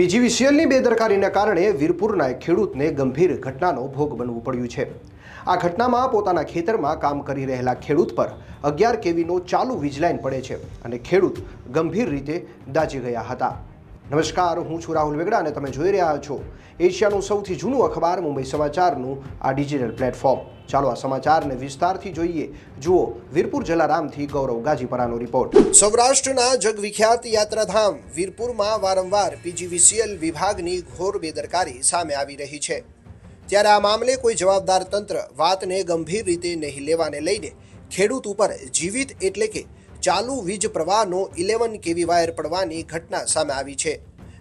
પીજીવીસીએલની બેદરકારીને કારણે વીરપુરના એક ખેડૂતને ગંભીર ઘટનાનો ભોગ બનવું પડ્યું છે. આ ઘટનામાં પોતાના ખેતરમાં કામ કરી રહેલા ખેડૂત પર અગિયાર કેવીનો ચાલુ વીજલાઇન પડે છે અને ખેડૂત ગંભીર રીતે દાઝી ગયા હતા. નમસ્કાર, હું છું રાહુલ વેગડા અને તમે જોઈ રહ્યા છો એશિયાનું સૌથી જૂનું અખબાર મુંબઈ સમાચારનું આ ડિજિટલ પ્લેટફોર્મ. ચાલો આ સમાચારને વિસ્તારથી જોઈએ. જુઓ, વીરપુર જલારામથી ગૌરવ ગાજીપરાનો રિપોર્ટ. સૌરાષ્ટ્રના જગવિખ્યાત યાત્રાધામ વીરપુરમાં વારંવાર પીજીવીસીએલ વિભાગની ઘોર બેદરકારી સામે આવી રહી છે. ત્યારે આ મામલે કોઈ જવાબદાર તંત્ર વાતને ગંભીર રીતે નહીં લેવાને લઈને ખેડૂત ઉપર જીવિત એટલે કે ચાલુ વીજ પ્રવાહનો ઇલેવન કેવી વાયર પડવાની ઘટના સામે આવી છે.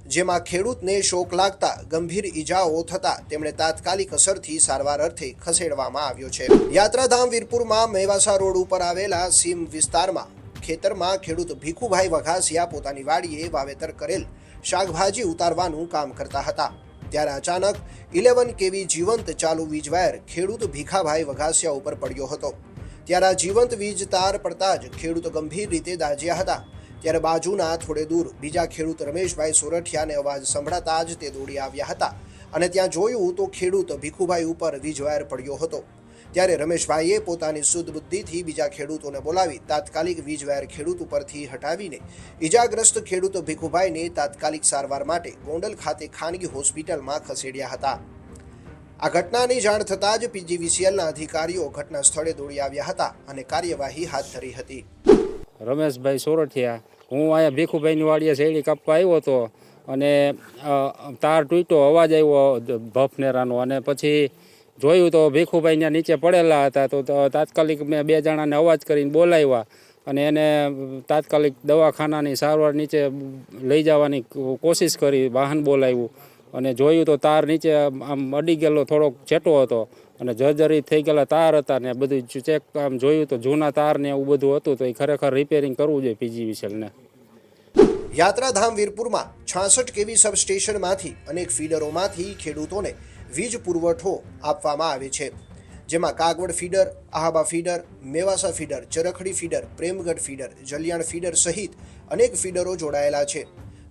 જેમાં ખેડૂતને શોક લાગતા ગંભીર ઈજાઓ થતા તેમણે તાત્કાલિક અસરથી સારવાર અર્થે ખસેડવામાં આવ્યો છે. યાત્રાધામ વીરપુરમાં મેવાસા રોડ ઉપર આવેલા સીમ વિસ્તારમાં ખેતરમાં ખેડૂત ભીખુભાઈ વઘાસિયા પોતાની વાડીએ વાવેતર કરેલ શાકભાજી ઉતારવાનું કામ કરતા હતા. ત્યારે અચાનક ઇલેવન કેવી જીવંત ચાલુ વીજવાયર ખેડૂત ભીખાભાઈ વઘાસિયા ઉપર પડ્યો હતો. ત્યારે આ જીવંત વીજ તાર પડતા જ ખેડૂત ગંભીર રીતે દાઝ્યા હતા. ત્યારે બાજુના થોડે દૂર બીજા ખેડૂત રમેશભાઈ સોરઠિયાને અવાજ સંભળાતા જ તે દોડી આવ્યા હતા અને ત્યાં જોયું તો ખેડૂત ભીખુભાઈ ઉપર વીજ વાયર પડ્યો હતો. ત્યારે રમેશભાઈએ પોતાની શુદ્ધ બુદ્ધિથી બીજા ખેડૂતોને બોલાવી તાત્કાલિક વીજવાયર ખેડૂત ઉપરથી હટાવીને ઈજાગ્રસ્ત ખેડૂત ભીખુભાઈને તાત્કાલિક સારવાર માટે ગોંડલ ખાતે ખાનગી હોસ્પિટલમાં ખસેડ્યા હતા. આ ઘટનાની જાણ થતાં જ પીજીવીસીએલના અધિકારીઓ ઘટના સ્થળે દોડી આવ્યા હતા અને કાર્યવાહી હાથ ધરી હતી. રમેશભાઈ સોરઠિયા, હું અહીંયા ભીખુભાઈની વાડીએ શેરડી કાપવા આવ્યો હતો અને તાર તૂટ્યો, અવાજ આવ્યો ભફનેરાનો અને પછી જોયું તો ભીખુભાઈ ત્યાં નીચે પડેલા હતા તો તાત્કાલિક મેં બે જણાને અવાજ કરીને બોલાવ્યા અને એને તાત્કાલિક દવાખાનાની સારવાર નીચે લઈ જવાની કોશિશ કરી, વાહન બોલાવ્યું. અને જોયું તો તાર નીચે આમ અડી ગયેલો થોડોક છેટો હતો અને જર્જરિત થઈ ગયેલા તાર હતા ને બધું ચેક આમ જોયું તો જૂના તાર ને એવું બધું હતું તો એ ખરેખર રિપેરિંગ કરવું જોઈએ પીજીવીસીએલને યાત્રાધામ વીરપુરમાં છાસઠ કેવી સબસ્ટેશનમાંથી અનેક ફીડરોમાંથી ખેડૂતોને વીજ પુરવઠો આપવામાં આવે છે. જેમાં Kagvad feeder Ahaba feeder Mevasa feeder Charkhadi feeder Premgadh feeder Jaliyan feeder સહિત અનેક ફીડરો જોડાયેલા છે.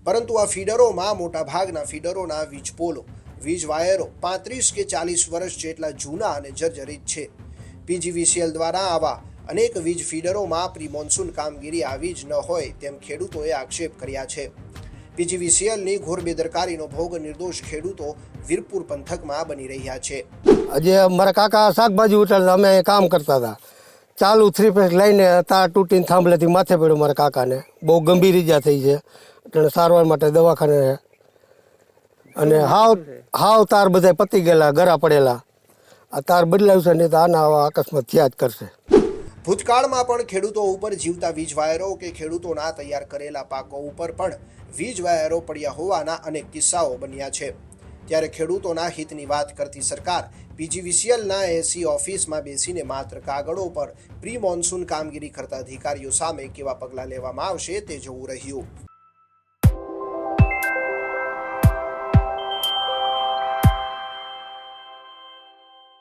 પરંતુ આ ફીડરોમાં મોટાભાગના ફીડરોના વીજ પોલો, વીજ વાયરો પાંત્રીસ કે ચાલીસ વર્ષ જેટલા જૂના અને જર્જરિત છે. પીજીવીસીએલ દ્વારા આવા અનેક વીજ ફીડરોમાં પ્રી મોન્સૂન કામગીરી આવી જ ન હોય તેમ ખેડૂતોએ આક્ષેપ કર્યા છે. પીજીવીસીએલની ઘોર બેદરકારીનો ભોગ નિર્દોષ ખેડૂતો વીરપુર પંથકમાં બની રહ્યા છે. આજે મારા કાકા શાકભાજી ઉતારતા, અમે કામ કરતા હતા. ચાલુ થ્રી ફેસ લઈને તાર તૂટીને થાંભલેથી માથે પડ્યો મારા કાકાને. બહુ ગંભીર ઈજા થઈ છે. એટલે સારવાર માટે દવાખાને અને હાવ હાવ તાર બધા પતી ગયેલા ગરા પડેલા. આ તાર બદલાવશે નહીં તો આના આવા અકસ્માત થયા જ કરશે. ભૂતકાળમાં પણ ખેડૂતો ઉપર જીવતા વીજ વાયરો કે ખેડૂતોના તૈયાર કરેલા પાકો ઉપર પણ વીજ વાયરો પડ્યા હોવાના અનેક કિસ્સાઓ બન્યા છે. ત્યારે ખેડૂતોના હિતની વાત કરતી સરકાર પીજીવીસીએલના એસી ઓફિસમાં બેસીને માત્ર કાગળો પર પ્રી મોન્સૂન કામગીરી કરતા અધિકારીઓ સામે કેવા પગલાં લેવામાં આવશે તે જોવું રહ્યું.